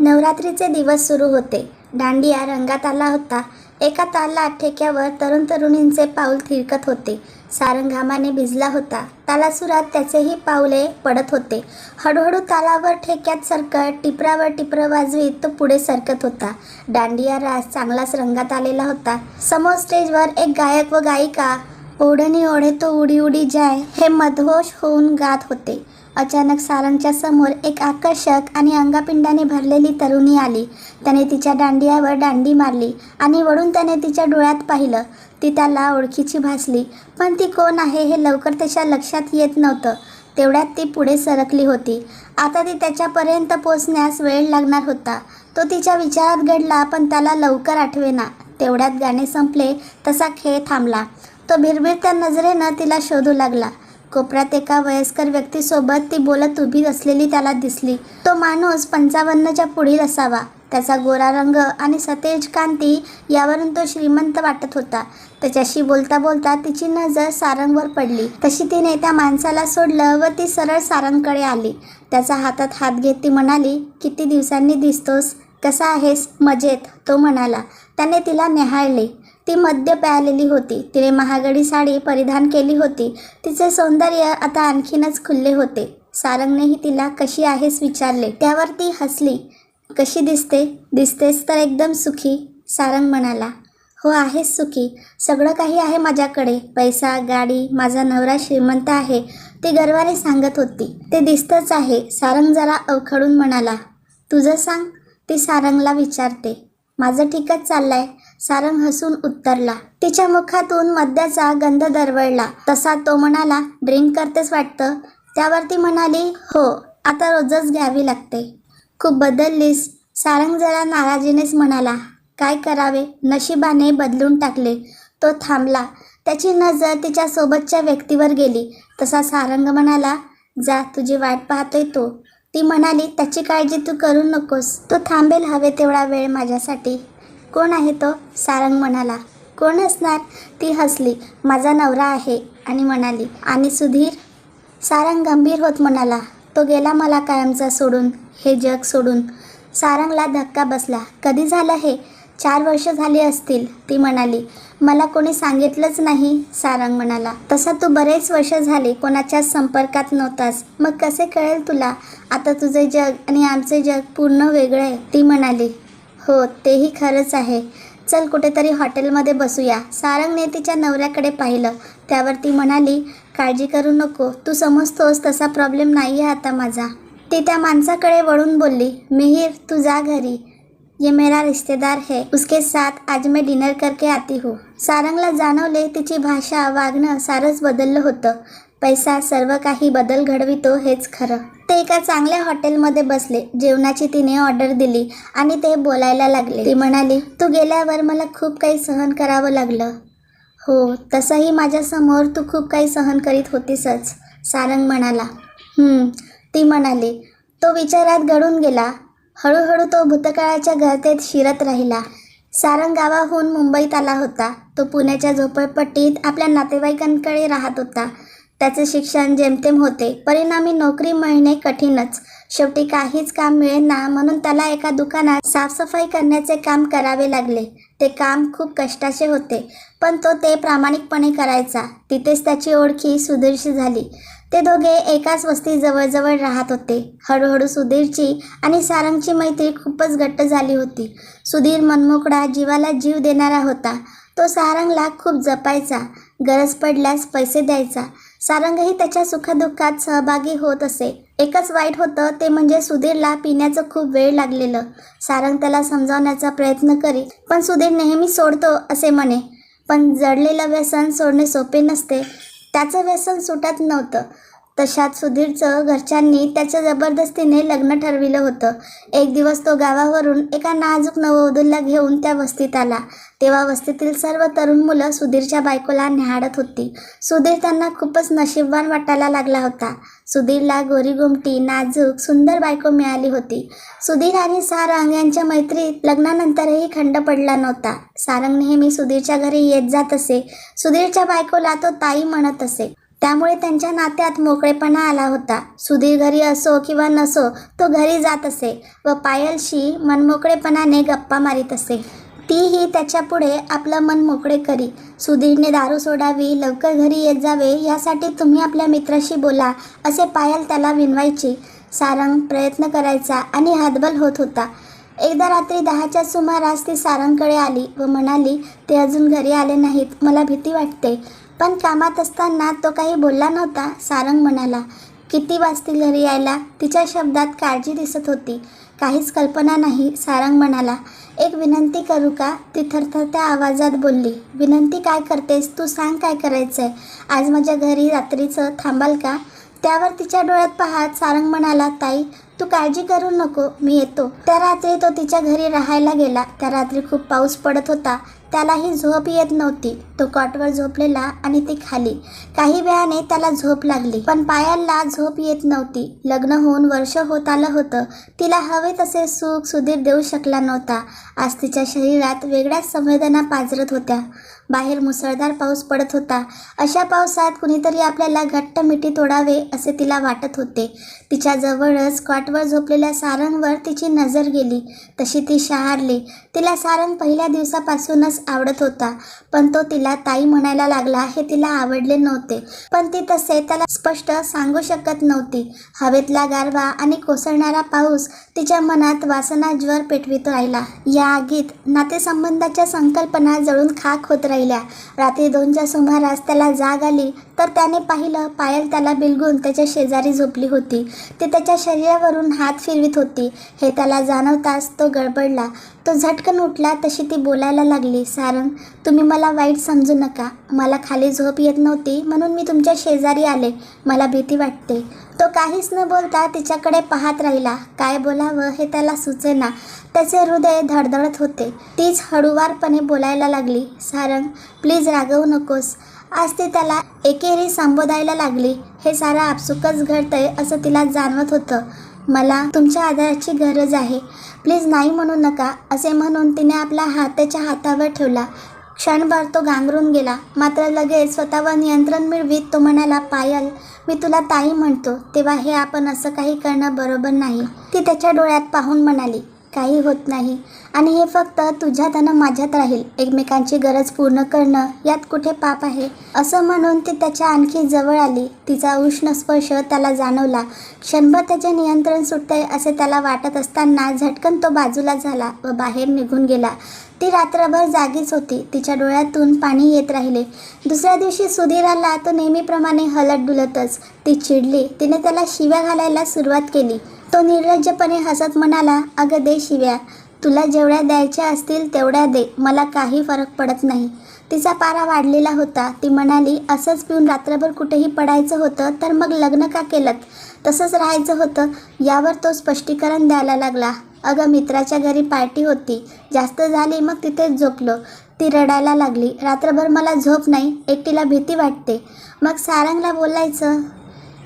नवरात्रीचे दिवस सुरू होते. दांडिया रंगात आला होता. एका ताला ठेक्यावर तरुण तरुणींचे पाऊल थिरकत होते. सारंग घामाने भिजला होता. तालासुरात त्याचेही पाऊले पडत होते. हळूहळू तालावर ठेक्यात सरकत टिपरावर टिपरं वाजवीत तो पुढे सरकत होता. दांडिया रास चांगलाच रंगात आलेला होता. समोर स्टेजवर एक गायक व गायिका ओढणी ओढे तो उडी उडी जाय हे मधोश होऊन गात होते. अचानक सारंगच्या समोर एक आकर्षक आणि अंगापिंडाने भरलेली तरुणी आली. त्याने तिच्या दांडियावर दांडी मारली आणि वळून त्याने तिच्या डोळ्यात पाहिलं. ती त्याला ओळखीची भासली. पण ती कोण आहे हे लवकर त्याच्या लक्षात येत नव्हतं. तेवढ्यात ती पुढे सरकली होती. आता ती त्याच्यापर्यंत पोचण्यास वेळ लागणार होता. तो तिच्या विचारात घडला पण त्याला लवकर आठवेना. तेवढ्यात गाणे संपले तसा खेळ थांबला. तो भिरभिरत्या नजरेनं तिला शोधू लागला. कोपऱ्यात एका वयस्कर व्यक्तीसोबत ती बोलत उभी असलेली त्याला दिसली. तो माणूस पंचावन्नच्या पुढील असावा. त्याचा गोरा रंग आणि सतेज कांती यावरून तो श्रीमंत वाटत होता. त्याच्याशी बोलता बोलता तिची नजर सारंगवर पडली. तशी तिने त्या माणसाला सोडलं व ती सरळ सारंगकडे आली. त्याचा हातात हात घेत ती म्हणाली किती दिवसांनी दिसतोस? कसा आहेस? मजेत? तो म्हणाला. त्याने तिला निहाळले ती मद्य प्यालेली होती. तिने महागडी साडी परिधान केली होती. तिचे सौंदर्य आता आणखीनच खुलले होते. सारंगनेही तिला कशी आहेस विचारले. त्यावर ती हसली. कशी दिसते? दिसतेस तर एकदम सुखी सारंग म्हणाला. हो आहेस सुखी. सगळं काही आहे माझ्याकडे. पैसा गाडी माझा नवरा श्रीमंत आहे. ती गर्वाने सांगत होती. ते दिसतंच आहे. सारंग जरा अवखडून म्हणाला. तुझं सांग? ती सारंगला विचारते. माझं ठीकच चाललं आहे सारंग हसून उत्तरला. तिच्या मुखातून मद्याचा गंध दरवळला. तसा तो म्हणाला ड्रिंक करतेच वाटतं? त्यावर ती म्हणाली हो आता रोजच घ्यावी लागते. खूप बदललीस. सारंग जरा नाराजीनेच म्हणाला काय करावे? नशिबाने बदलून टाकले. तो थांबला. त्याची नजर तिच्या सोबतच्या व्यक्तीवर गेली. तसा सारंग म्हणाला जा तुझी वाट पाहतोय तो. ती म्हणाली त्याची काळजी तू करू नकोस. तो थांबेल हवे तेवढा वेळ माझ्यासाठी. कोण आहे तो? सारंग म्हणाला. कोण असणार? ती हसली. माझा नवरा आहे. आणि म्हणाली आणि सुधीर? सारंग गंभीर होत म्हणाला तो गेला मला कायमचा सोडून. हे जग सोडून. सारंगला धक्का बसला. कधी झालं हे? चार वर्ष झाली असतील. ती म्हणाली मला कोणी सांगितलंच नाही. सारंग म्हणाला तसा तू बरेच वर्ष झाले कोणाच्याच संपर्कात नव्हतास. मग कसे कळेल तुला? आता तुझे जग आणि आमचे जग पूर्ण वेगळे आहे. ती म्हणाली हो तेही खरंच आहे. चल कुठेतरी हॉटेलमध्ये बसूया. सारंगने तिच्या नवऱ्याकडे पाहिलं. त्यावर ती म्हणाली काळजी करू नको. तू समजतोस तसा प्रॉब्लेम नाही आहे आता माझा. ती त्या माणसाकडे वळून बोलली मिहीर तू जा घरी. ये मेरा रिश्तेदार है. उसके साथ आज मैं डिनर करके आती हूँ. सारंगला जाणवले तिची भाषा वागणं सारंच बदललं होतं. पैसा सर्व काही बदल घडवितो हेच खरं. ते एका चांगल्या हॉटेलमध्ये बसले. जेवणाची तिने ऑर्डर दिली आणि ते बोलायला लागले. ती म्हणाली तू गेल्यावर मला खूप काही सहन करावं लागलं. हो तसंही माझ्यासमोर तू खूप काही सहन करीत होतीसच सारंग म्हणाला. ती म्हणाली. तो विचारात घडून गेला. हळूहळू तो भूतकाळाच्या गर्तेत शिरत राहिला. सारंग गावाहून मुंबईत आला होता. तो पुण्याच्या झोपडपट्टीत आपल्या नातेवाईकांकडे राहत होता. त्याचे शिक्षण जेमतेम होते. परिणामी नोकरी मिळणे कठीणच. शेवटी काहीच काम मिळेना म्हणून त्याला एका दुकानात साफसफाई करण्याचे काम करावे लागले. ते काम खूप कष्टाचे होते पण तो ते प्रामाणिकपणे करायचा. तिथेच त्याची ओळखी सुधीरशी झाली. ते दोघे एकाच वस्ती जवळजवळ राहत होते. हळूहळू सुधीरची आणि सारंगची मैत्री खूपच घट्ट झाली होती. सुधीर मनमोकळा जीवाला जीव देणारा होता. तो सारंगला खूप जपायचा. गरज पडल्यास पैसे द्यायचा. सारंगही त्याच्या सुखदुःखात सहभागी होत असे. एकच वाईट होतं ते म्हणजे सुधीरला पिण्याचं खूप वेळ लागलेलं. सारंग त्याला समजावण्याचा प्रयत्न करी पण सुधीर नेहमी सोडतो असे म्हणे. पण जडलेलं व्यसन सोडणे सोपे नसते. त्याचं व्यसन सुटत नव्हतं. तशात सुधीरचं घरच्यांनी त्याच्या जबरदस्तीने लग्न ठरविलं होतं. एक दिवस तो गावावरून एका नाजूक नववधूला घेऊन त्या वस्तीत आला. तेव्हा वस्तीतील सर्व तरुण मुलं सुधीरच्या बायकोला न्याहाळत होती. सुधीर त्यांना खूपच नशीबवान वाटायला लागला होता. सुधीरला गोरीगुमटी नाजूक सुंदर बायको मिळाली होती. सुधीर आणि सारंग यांच्या मैत्रीत लग्नानंतरही खंड पडला नव्हता. सारंग नेहमी सुधीरच्या घरी येत जात असे. सुधीरच्या बायकोला तो ताई म्हणत असे. त्यामुळे त्यांच्या नात्यात मोकळेपणा आला होता. सुधीर घरी असो किंवा नसो तो घरी जात असे व पायलशी मनमोकळेपणाने गप्पा मारित असे. तीही त्याच्यापुढे आपलं मन मोकळे करी. सुधीरने दारू सोडावी लवकर घरी येत जावे यासाठी तुम्ही आपल्या मित्राशी बोला असे पायल त्याला विनवायची. सारंग प्रयत्न करायचा आणि हातबल होत होता. एकदा रात्री दहाच्या सुमारास ती सारंगकडे आली व म्हणाली ते अजून घरी आले नाहीत मला भीती वाटते. पण कामात असताना तो काही बोलला नव्हता. सारंग म्हणाला किती वाजतील घरी यायला? तिच्या शब्दात काळजी दिसत होती. काहीच कल्पना नाही. सारंग म्हणाला एक विनंती करू का? ती थरथरत्या आवाजात बोलली विनंती काय करतेस? तू सांग काय करायचं आहे आज माझ्या घरी रात्रीचं थांबाल का? त्यावर तिच्या डोळ्यात पाहत सारंग म्हणाला ताई तू काळजी करू नको मी येतो. त्या रात्री तो तिच्या घरी राहायला गेला. त्या रात्री खूप पाऊस पडत होता. त्यालाही झोप येत नव्हती. तो कॉटवर झोपलेला आणि ती खाली. काही वेळाने त्याला झोप लागली पण पायाला झोप येत नव्हती. लग्न होऊन वर्ष होत आलं होतं. तिला हवे तसे सुख सुधीर देऊ शकला नव्हता. आज तिच्या शरीरात वेगळ्याच संवेदना पाजरत होत्या. बाहेर मुसळधार पाऊस पडत होता. अशा पावसात कुणीतरी आपल्याला घट्ट मिठी तोडावे असे तिला वाटत होते. तिच्या जवळच कॉटवर झोपलेल्या सारंगवर तिची नजर गेली. तशी ती शहारली. तिला सारंग पहिल्या दिवसापासूनच आवडत होता. पण तो तिला ताई म्हणायला लागला हे तिला आवडले नव्हते. पण ती तसे त्याला स्पष्ट सांगू शकत नव्हती. हवेतला गारवा आणि कोसळणारा पाऊस तिच्या मनात वासना ज्वर पेटवित राहिला. या आगीत नातेसंबंधाच्या संकल्पना जळून खाक होत राहिल्या. रात्री दोनच्या सुमारास त्याला जाग आली तर त्याने पाहिलं पायल त्याला बिलगून त्याच्या शेजारी झोपली होती. ती त्याच्या शरीरावरून हात फिरवित होती. हे त्याला जाणवताच तो गडबडला. तो झटकन उठला तशी ती बोलायला लागली. सारंग तुम्ही मला वाईट समजू नका. मला खाली झोप येत नव्हती म्हणून मी तुमच्या शेजारी आले. मला भीती वाटते. तो काहीच न बोलता तिच्याकडे पाहत राहिला. काय बोलावं हे त्याला सुचेना. त्याचे हृदय धडधडत होते. तीच हळूवारपणे बोलायला लागली. सारंग प्लीज रागवू नकोस. आज ती त्याला एकेरी संबोधायला लागली. हे सारं आपसुकच घडतंय असं तिला जाणवत होतं. मला तुमच्या आधाराची गरज आहे. प्लीज नाही म्हणू नका असे म्हणून तिने आपला हात त्याच्या हातावर ठेवला. क्षणभर तो गांगरून गेला. मात्र लगेच स्वतःवर नियंत्रण मिळवीत तो म्हणाला पायल मी तुला ताई म्हणतो तेव्हा हे आपण असं काही करणं बरोबर नाही. ती त्याच्या डोळ्यात पाहून म्हणाली काही होत नाही. आणि हे फक्त तुझ्यात आणि माझ्यात राहील. एकमेकांची गरज पूर्ण करणं यात कुठे पाप आहे? असं म्हणून ती त्याच्या आणखी जवळ आली. तिचा उष्ण स्पर्श त्याला जाणवला. क्षणभर त्याचे नियंत्रण सुटते असे त्याला वाटत असताना झटकन तो बाजूला झाला व बाहेर निघून गेला. ती रात्रभर जागीच होती. तिच्या डोळ्यातून पाणी येत राहिले. दुसऱ्या दिवशी सुधीर आला. तो नेहमीप्रमाणे हलत डुलतच. ती चिडली. तिने त्याला शिव्या घालायला सुरुवात केली. तो निर्लज्जपणे हसत म्हणाला अगं दे शिव्या तुला जेवढ्या द्यायच्या असतील तेवढ्या दे मला काही फरक पडत नाही. तिचा पारा वाढलेला होता. ती म्हणाली असंच पिऊन रात्रभर कुठेही पडायचं होतं तर मग लग्न का केलं तसंच राहायचं होतं यावर तो स्पष्टीकरण द्यायला लागला. अगं मित्राच्या घरी पार्टी होती. जास्त झाली मग तिथेच झोपलो. ती रडायला लागली रात्रभर मला झोप नाही एकटीला भीती वाटते. मग सारंगला बोलायचं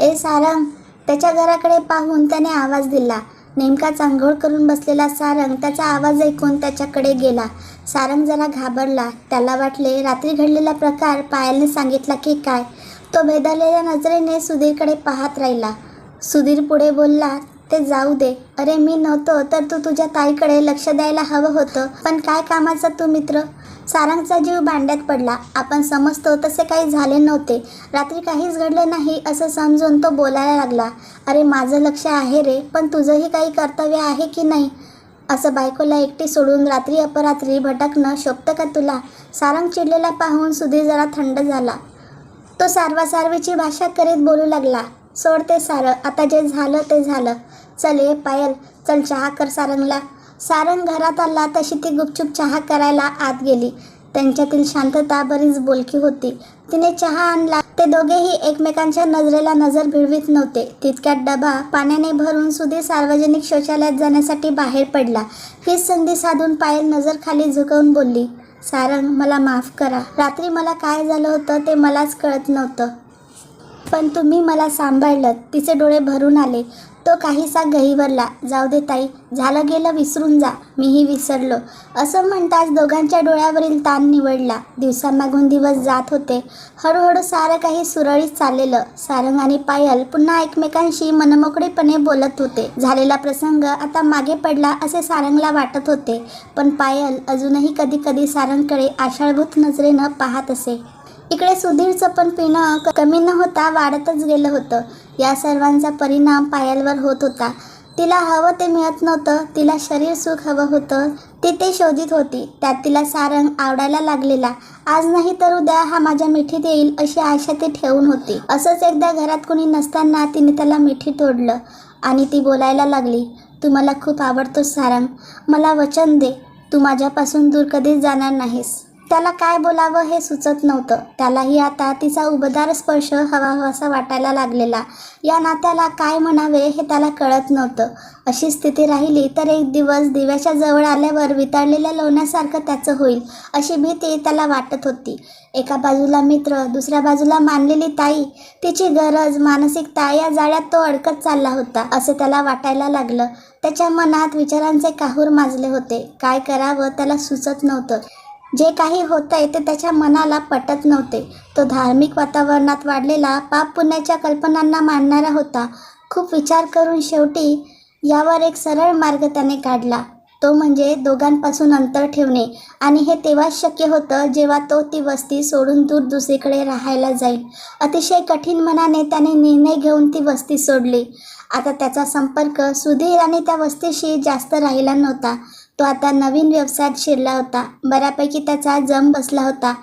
ए सारंग त्याच्या घराकडे पाहून त्याने आवाज दिला. नेमकाच आंघोळ करून बसलेला सारंग त्याचा आवाज ऐकून त्याच्याकडे गेला. सारंग जरा घाबरला. त्याला वाटले रात्री घडलेला प्रकार पायलने सांगितला की काय? तो भेदरलेल्या नजरेने सुधीरकडे पाहत राहिला. सुधीर पुढे बोलला ते जाऊ दे. अरे मी नव्हतो तर तू तुझ्या ताईकडे लक्ष द्यायला हवं होतं. पण काय कामाचा तू मित्र? सारंगचा जीव भांड्यात पडला. आपण समजतो तसे काही झाले नव्हते. रात्री काहीच घडलं नाही असं समजून तो बोलायला लागला. अरे माझं लक्ष आहे रे पण तुझंही काही कर्तव्य आहे की नाही? असं बायकोला एकटी सोडून रात्री अपरात्री भटकणं शोभतं का तुला? सारंग चिडलेला पाहून सुधीर जरा थंड झाला. तो सारवासारवीची भाषा करीत बोलू लागला. सोड ते सारं आता जे झालं ते झालं. चल ये पायल. चल चहा कर सारंगला. सारंग घरात आला तशी ती गुपचूप चहा करायला आत गेली. त्यांच्यातील शांतता बरीच बोलकी होती. तिने चहा आणला. ते दोघेही एकमेकांच्या नजरेला नजर भिडवीत नव्हते. तितक्यात डबा पाण्याने भरून सुधीर सार्वजनिक शौचालयात जाण्यासाठी बाहेर पडला. हीच संधी साधून पायल नजर खाली झुकवून बोलली सारंग मला माफ करा. रात्री मला काय झालं होतं ते मलाच कळत नव्हतं. पण तुम्ही मला सांभाळलं. तिचे डोळे भरून आले. तो काहीसा गहिवरला जाऊ दे ताई झालं गेलं विसरून जा मीही विसरलो. असं म्हणताच दोघांच्या डोळ्यावरील ताण निवडला. दिवसामागून दिवस जात होते. हळूहळू सारं काही सुरळीत चाललेलं. सारंग आणि पायल पुन्हा एकमेकांशी मनमोकळेपणे बोलत होते. झालेला प्रसंग आता मागे पडला असे सारंगला वाटत होते. पण पायल अजूनही कधी कधी सारंगकडे आषाढभूत नजरेनं पाहत असे. इकडे सुधीरचं पण पिणं कमी न होता वाढतच गेलं होतं. या सर्वांचा परिणाम पायलवर होत होता. तिला हवं ते मिळत नव्हतं तिला शरीर सुख हवं होतं ती ते शोधित होती. त्यात तिला सारंग आवडायला लागलेला. आज नाही तर उद्या हा माझ्या मिठीत येईल अशी आशा ती ठेवून होती. असंच एकदा घरात कोणी नसताना तिने त्याला मिठी तोडलं आणि ती बोलायला लागली तू मला खूप आवडतोस सारंग. मला वचन दे. तू माझ्यापासून दूर कधीच जाणार नाहीस. त्याला काय बोलावं हे सुचत नव्हतं. त्यालाही आता तिचा उबदार स्पर्श हवा हवासा वाटायला लागलेला. या नात्याला काय म्हणावे हे त्याला कळत नव्हतं. अशी स्थिती राहिली तर एक दिवस दिव्याच्या जवळ आल्यावर वितळलेल्या लोण्यासारखं त्याचं होईल अशी भीती त्याला वाटत होती. एका बाजूला मित्र दुसऱ्या बाजूला मानलेली ताई. तिची गरज मानसिकता या जाळ्यात तो अडकत चालला होता असे त्याला वाटायला लागलं. त्याच्या मनात विचारांचे काहूर माजले होते. काय करावं त्याला सुचत नव्हतं. जे काही होतंय ते त्याच्या मनाला पटत नव्हते. तो धार्मिक वातावरणात वाढलेला पाप पुण्याच्या कल्पनांना मानणारा होता. खूप विचार करून शेवटी यावर एक सरळ मार्ग त्याने काढला. तो म्हणजे दोघांपासून अंतर ठेवणे. आणि हे तेव्हाच शक्य होतं जेव्हा तो ती वस्ती सोडून दूर दुसरीकडे राहायला जाईल. अतिशय कठीण मनाने त्याने निर्णय घेऊन ती वस्ती सोडली. आता त्याचा संपर्क सुधीर आणि त्या वस्तीशी जास्त राहिला नव्हता. तो आता नवीन व्यवसायात शिरला होता. बऱ्यापैकी त्याचा जम बसला होता.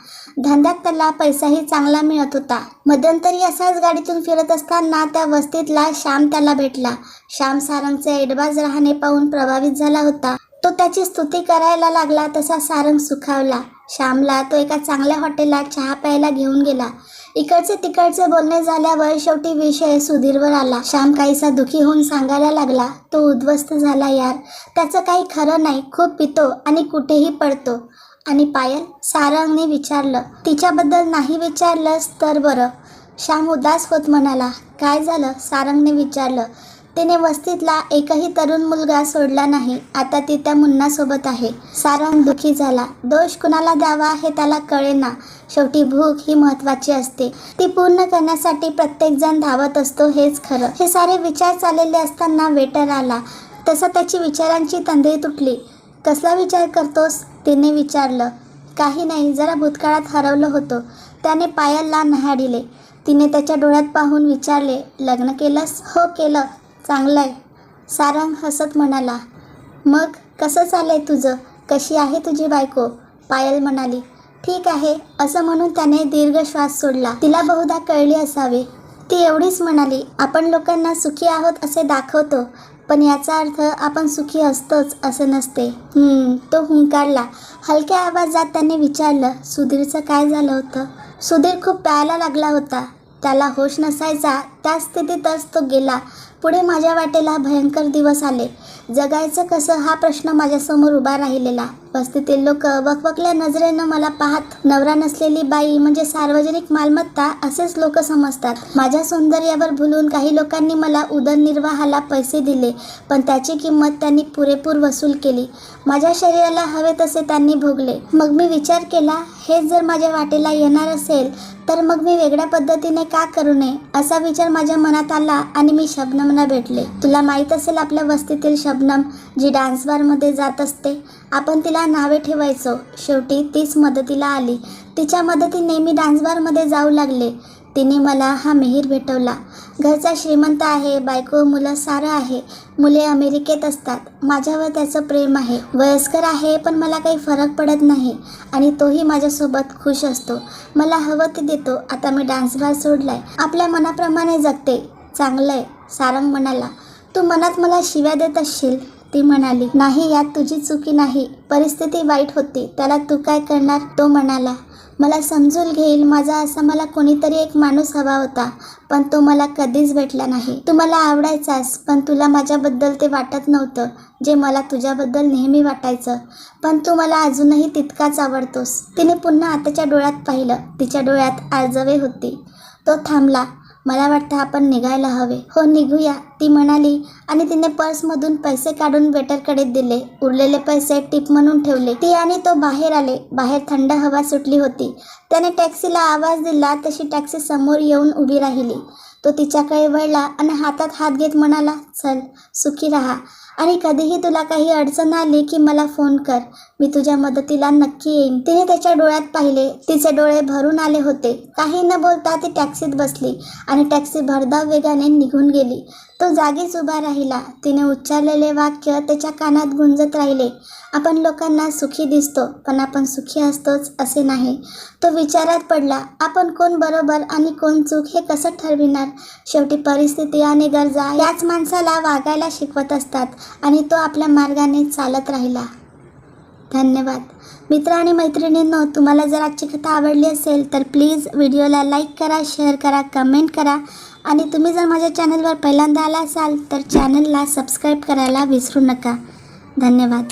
धंद्यात त्याला पैसाही चांगला मिळत होता. मध्यंतरी असाच गाडीतून फिरत असताना त्या वस्तीतला श्याम त्याला भेटला. श्याम सारंगचे एडबाज राहणे पाहून प्रभावित झाला होता. तो त्याची स्तुती करायला लागला तसा सारंग सुखावला. श्यामला तो एका चांगल्या हॉटेलात चहा प्यायला घेऊन गेला. इकडचे तिकडचे बोलणे झाल्यावर शेवटी विषय सुधीरवर आला. श्याम काहीसा दुखी होऊन सांगायला लागला तो उद्ध्वस्त झाला यार. त्याचं काही खरं नाही. खूप पितो आणि कुठेही पडतो. आणि पायल सारंगने विचारलं तिच्याबद्दल नाही विचारलंस तर बरं. श्याम उदास होत म्हणाला काय झालं? सारंगने विचारलं तिने वस्तीतला एकही तरुण मुलगा सोडला नाही. आता ती त्या मुन्नासोबत आहे. सारंग दुखी झाला. दोष कुणाला द्यावा हे त्याला कळेना. शेवटी भूक ही महत्वाची असते. ती पूर्ण करण्यासाठी प्रत्येकजण धावत असतो हेच खरं. हे सारे विचार चाललेले असताना वेटर आला. तसं त्याची विचारांची तंद्री तुटली. कसला विचार करतोस? तिने विचारलं. काही नाही जरा भूतकाळात हरवलं होतं. त्याने पायलला न्याहाडिले तिने त्याच्या डोळ्यात पाहून विचारले लग्न केलंस? हो केलं. चांगलं आहे सारंग हसत म्हणाला मग कसं चाललंय तुझं? कशी आहे तुझी बायको? पायल म्हणाली ठीक आहे असं म्हणून त्याने दीर्घ श्वास सोडला. तिला बहुधा कळली असावे. ती एवढीच म्हणाली आपण लोकांना सुखी आहोत असे दाखवतो पण याचा अर्थ आपण सुखी असतोच असं नसते. हम्म, तो हुंकारला. हलक्या आवाजात त्याने विचारलं सुधीरचं काय झालं होतं? सुधीर खूप प्यायला लागला होता. त्याला होश नसायचा त्या स्थितीतच तो गेला. पुढे माझ्या वाटेला भयंकर दिवस आले. जगायचं कसं हा प्रश्न माझ्यासमोर उभा राहिलेला. वस्तीतील लोक वकवकल्या नजरेनं मला पाहत नवरा नसलेली बाई म्हणजे सार्वजनिक मालमत्ता असेच लोक समजतात. माझ्या सौंदर्यावर भुलून काही लोकांनी मला उदरनिर्वाहाला पैसे दिले पण त्याची किंमत त्यांनी पुरेपूर वसूल केली. माझ्या शरीराला हवे तसे त्यांनी भोगले. मग मी विचार केला हेच जर माझ्या वाटेला येणार असेल तर मग मी वेगळ्या पद्धतीने का करू नये? असा विचार माझ्या मनात आला आणि मी शबनमना भेटले. तुला माहीत असेल आपल्या वस्तीतील शबनम जी डान्स बारमध्ये जात असते. आपण तिला नावे ठेवायचो. शेवटी तीच मदतीला आली. तिच्या मदतीने मी डान्स बारमध्ये जाऊ लागले. तिने मला हा मिहीर भेटवला. घरचा श्रीमंत आहे बायको मुलं सारं आहे. मुले अमेरिकेत असतात. माझ्यावर त्याचं प्रेम आहे. वयस्कर आहे पण मला काही फरक पडत नाही. आणि तोही माझ्यासोबत खुश असतो. मला हवं ते देतो. आता मी डान्स बार सोडलाय. आपल्या मनाप्रमाणे जगते. चांगलं आहे सारंग म्हणाला. तू मनात मला शिव्या देत असशील? ती म्हणाली नाही यात तुझी चुकी नाही. परिस्थिती वाईट होती. त्याला तू काय करणार? तो म्हणाला मला समजून घेईल. माझा असा मला कोणीतरी एक माणूस हवा होता पण तो मला कधीच भेटला नाही. तू मला आवडायचास पण तुला माझ्याबद्दल ते वाटत नव्हतं जे मला तुझ्याबद्दल नेहमी वाटायचं. पण तू मला अजूनही तितकाच आवडतोस. तिने पुन्हा आताच्या डोळ्यात पाहिलं. तिच्या डोळ्यात आळजवे होती. तो थांबला. मला वाटतं आपण निघायला हवे. हो निघूया ती म्हणाली आणि तिने पर्समधून पैसे काढून वेटरकडे दिले. उरलेले पैसे टिप म्हणून ठेवले. ती आणि तो बाहेर आले. बाहेर थंड हवा सुटली होती. त्याने टॅक्सीला आवाज दिला तशी टॅक्सी समोर येऊन उभी राहिली. तो तिच्याकडे वळला आणि हातात हात घेत म्हणाला चल सुखी राहा. आणि कधीही तुला काही अडचण आली की मला फोन कर. मी तुझ्या मदतीला नक्की येईन. तिने त्याच्या डोळ्यात पाहिले. तिचे डोळे भरून आले होते. काही न बोलता ती टॅक्सीत बसली आणि टॅक्सी भरधाव वेगाने निघून गेली. तो जागीच उभा राहिला. तिने उच्चारलेले वाक्य त्याच्या कानात गुंजत राहिले. आपण लोकांना सुखी दिसतो पण आपण सुखी असतोच असे नाही. तो विचारात पडला आपण कोण बरोबर आणि कोण चूक हे कसं ठरविणार? शेवटी परिस्थिती आणि गरजा याच माणसाला वागायला शिकवत असतात आणि तो आपल्या मार्गाने चालत राहिला. धन्यवाद. मित्र आणि मैत्रिणींनो तुम्हाला जर आजची कथा आवडली असेल तर प्लीज व्हिडिओला लाईक करा शेअर करा कमेंट करा. आणि तुम्ही जर माझ्या चॅनलवर पहिल्यांदा आला असाल तर चॅनलला सबस्क्राईब करायला विसरू नका. धन्यवाद.